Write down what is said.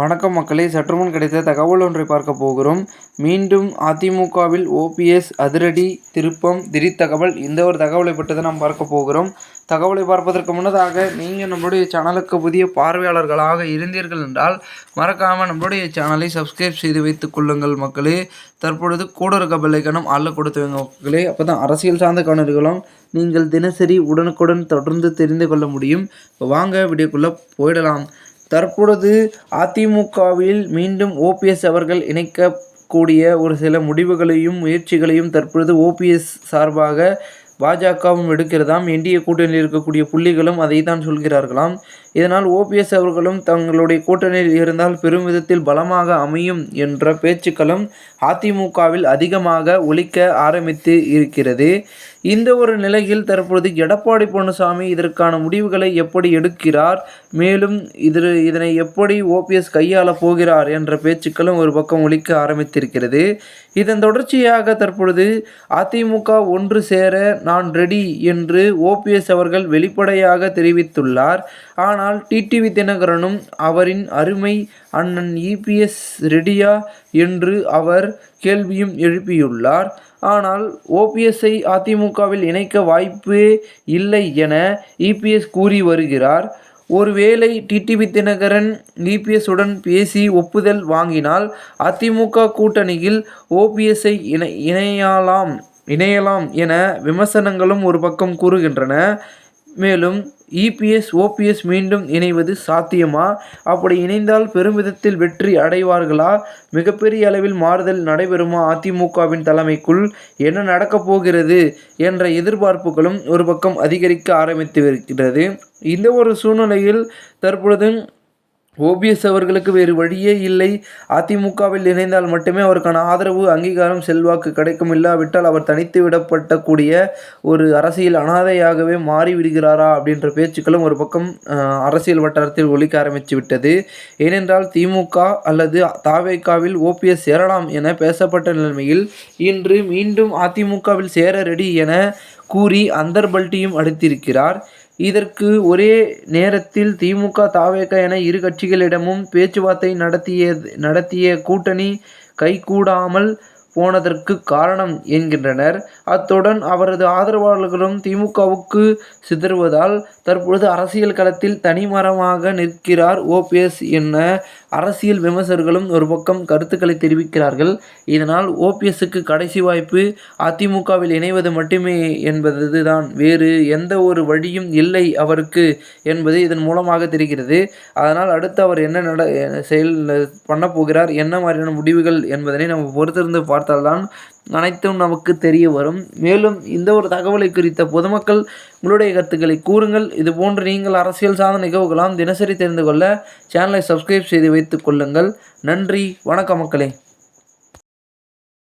வணக்கம் மக்களே சற்றுமுன் கிடைத்த தகவல் ஒன்றை பார்க்க போகிறோம். மீண்டும் அதிமுகவில் ஓபிஎஸ் அதிரடி திருப்பம் திடீர் தகவல் இந்த ஒரு தகவலை பற்றி தான் நாம் பார்க்க போகிறோம். தகவலை பார்ப்பதற்கு முன்னதாக நீங்கள் நம்மளுடைய சேனலுக்கு புதிய பார்வையாளர்களாக இருந்தீர்கள் என்றால் மறக்காமல் நம்மளுடைய சேனலை சப்ஸ்கிரைப் செய்து வைத்துக் கொள்ளுங்கள் மக்களே. தற்பொழுது கூட இருக்க பெல்லைக்கணும் அல்ல கொடுத்து வைங்க மக்களே. அப்போ தான் அரசியல் சார்ந்த கணர்களும் நீங்கள் தினசரி உடனுக்குடன் தொடர்ந்து தெரிந்து கொள்ள முடியும். இப்போ வாங்க வீடியோக்குள்ளே போயிடலாம். தற்பொழுது அதிமுகவில் மீண்டும் ஓபிஎஸ் அவர்கள் இணைக்கக்கூடிய ஒரு சில முடிவுகளையும் முயற்சிகளையும் தற்பொழுது ஓபிஎஸ் சார்பாக பாஜகவும் எடுக்கிறதாம். என்டிஏ கூட்டணியில் இருக்கக்கூடிய புள்ளிகளும் அதை தான் சொல்கிறார்களாம். இதனால் ஓபிஎஸ் அவர்களும் தங்களுடைய கூட்டணியில் இருந்தால் பெரும் விதத்தில் பலமாக அமையும் என்ற பேச்சுக்களும் அதிமுகவில் அதிகமாக ஒழிக்க ஆரம்பித்து இருக்கிறது. இந்த ஒரு நிலையில் தற்பொழுது எடப்பாடி பழனிசாமி இதற்கான முடிவுகளை எப்படி எடுக்கிறார்? மேலும் இது இதனை எப்படி ஓபிஎஸ் கையாள போகிறார் என்ற பேச்சுக்களும் ஒரு பக்கம் ஒழிக்க ஆரம்பித்திருக்கிறது. இதன் தொடர்ச்சியாக தற்பொழுது அதிமுக ஒன்று சேர நான் ரெடி என்று ஓபிஎஸ் அவர்கள் வெளிப்படையாக தெரிவித்துள்ளார். ஆனால் டிடிவி தினகரனும் அவரின் அருமை அண்ணன் இபிஎஸ் ரெடியா என்று அவர் கேள்வியும் எழுப்பியுள்ளார். ஆனால் ஓபிஎஸ்ஐ அதிமுகவில் இணைக்க வாய்ப்பு இல்லை என இபிஎஸ் கூறி வருகிறார். ஒருவேளை டிடிவி தினகரன் இபிஎஸ்ஸுடன் பேசி ஒப்புதல் வாங்கினால் அதிமுக கூட்டணியில் ஓபிஎஸ்ஐ இணை இணையலாம் இணையலாம் என விமர்சனங்களும் ஒரு பக்கம் கூறுகின்றன. மேலும் இபிஎஸ் ஓபிஎஸ் மீண்டும் இணைவது சாத்தியமா? அப்படி இணைந்தால் பெருமிதத்தில் வெற்றி அடைவார்களா? மிகப்பெரிய அளவில் மாறுதல் நடைபெறுமா? அதிமுகவின் தலைமைக்குள் என்ன நடக்கப் போகிறது என்ற எதிர்பார்ப்புகளும் ஒரு பக்கம் அதிகரிக்க ஆரம்பித்து வருகிறது இந்த ஒரு சூழ்நிலையில் தற்பொழுது ஓபிஎஸ் அவர்களுக்கு வேறு வழியே இல்லை. அதிமுகவில் இணைந்தால் மட்டுமே அவருக்கான ஆதரவு அங்கீகாரம் செல்வாக்கு கிடைக்கும். இல்லாவிட்டால் அவர் தனித்து விடப்பட்டக்கூடிய ஒரு அரசியல் அனாதையாகவே மாறிவிடுகிறாரா அப்படின்ற பேச்சுக்களும் ஒரு பக்கம் அரசியல் வட்டாரத்தில் ஒழிக்க ஆரம்பித்து விட்டது. ஏனென்றால் திமுக அல்லது தாவேக்காவில் ஓபிஎஸ் சேரலாம் என பேசப்பட்ட நிலைமையில் இன்று மீண்டும் அதிமுகவில் சேர ரெடி என கூறி அந்தர்பல்ட்டியும் அடித்திருக்கிறார். இதற்கு ஒரே நேரத்தில் திமுக தாவேக என இரு கட்சிகளிடமும் பேச்சுவார்த்தை நடத்திய நடத்திய கூட்டணி கைகூடாமல் போனதற்கு காரணம் என்கின்றனர். அத்துடன் அவரது ஆதரவாளர்களும் திமுகவுக்கு சிதறுவதால் தற்பொழுது அரசியல் களத்தில் தனிமரமாக நிற்கிறார் ஓபிஎஸ் என அரசியல் விமர்சகர்களும் ஒரு பக்கம் கருத்துக்களை தெரிவிக்கிறார்கள். இதனால் ஓபிஎஸ்க்கு கடைசி வாய்ப்பு அதிமுகவில் இணைவது மட்டுமே என்பது தான் வேறு எந்த ஒரு வழியும் இல்லை அவருக்கு என்பது இதன் மூலமாக தெரிகிறது. அதனால் அடுத்து அவர் என்ன நட செயல் பண்ண போகிறார் என்ன மாதிரியான முடிவுகள் என்பதனை நம்ம பொறுத்திருந்து பார்த்தால்தான் அனைத்தும் நமக்கு தெரிய வரும். மேலும் இந்த ஒரு தகவலை குறித்த பொதுமக்கள் உங்களுடைய கருத்துக்களை கூறுங்கள். இதுபோன்று நீங்கள் அரசியல் சார்ந்த நிகழ்வுகளாம் தினசரி தெரிந்து கொள்ள சேனலை சப்ஸ்கிரைப் செய்து வைத்துக் கொள்ளுங்கள். நன்றி. வணக்கம் மக்களே.